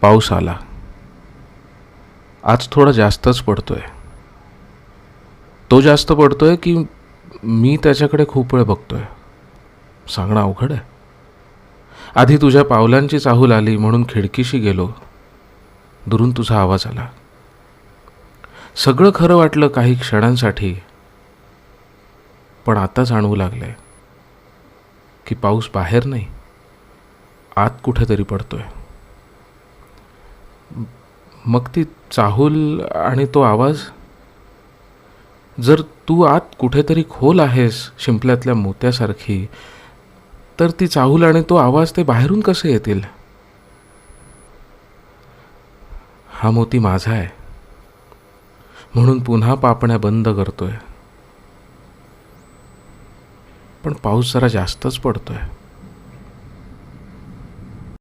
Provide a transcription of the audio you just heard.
पाऊस आला. आज थोडा जास्तच पडतोय. तो जास्त पडतोय की मी त्याच्याकडे खूप वेळ बघतोय. सांगणं अवघड आहे. आधी तुझ्या पावलांची चाहूल आली म्हणून खिडकीशी गेलो. दुरून तुझा आवाज आला. सगळं खरं वाटलं काही क्षणांसाठी. पण आता जाणवू लागलंय की पाऊस बाहेर नाही. आत कुठेतरी पडतोय. मग ती चाहूल आणि तो आवाज जर तू आत कुठेतरी खोल आहेस शिंपल्यातल्या मोत्यासारखी तर ती चाहूल आणि तो आवाज ते बाहेरून कसे येतील? हा मोती माझा आहे. म्हणून पुन्हा पापण्या बंद करतोय. पण पाऊस जरा जास्तच पडतोय.